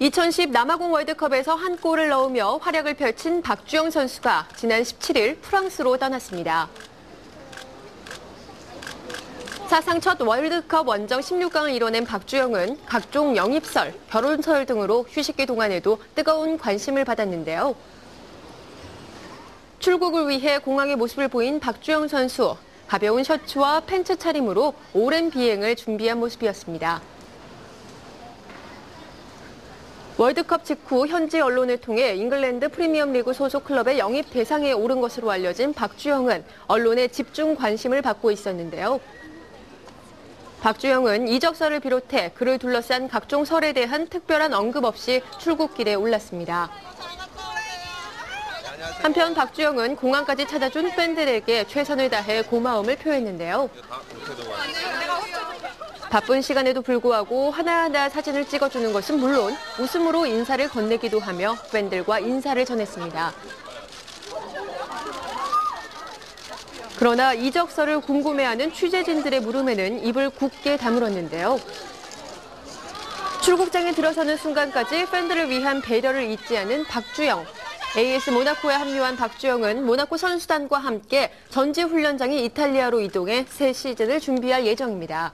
2010 남아공 월드컵에서 한 골을 넣으며 활약을 펼친 박주영 선수가 지난 17일 프랑스로 떠났습니다. 사상 첫 월드컵 원정 16강을 이뤄낸 박주영은 각종 영입설, 결혼설 등으로 휴식기 동안에도 뜨거운 관심을 받았는데요. 출국을 위해 공항의 모습을 보인 박주영 선수. 가벼운 셔츠와 팬츠 차림으로 오랜 비행을 준비한 모습이었습니다. 월드컵 직후 현지 언론을 통해 잉글랜드 프리미엄리그 소속 클럽의 영입 대상에 오른 것으로 알려진 박주영은 언론의 집중 관심을 받고 있었는데요. 박주영은 이적설을 비롯해 그를 둘러싼 각종 설에 대한 특별한 언급 없이 출국길에 올랐습니다. 한편 박주영은 공항까지 찾아준 팬들에게 최선을 다해 고마움을 표했는데요. 바쁜 시간에도 불구하고 하나하나 사진을 찍어주는 것은 물론 웃음으로 인사를 건네기도 하며 팬들과 인사를 전했습니다. 그러나 이적설을 궁금해하는 취재진들의 물음에는 입을 굳게 다물었는데요. 출국장에 들어서는 순간까지 팬들을 위한 배려를 잊지 않은 박주영. AS 모나코에 합류한 박주영은 모나코 선수단과 함께 전지 훈련장인 이탈리아로 이동해 새 시즌을 준비할 예정입니다.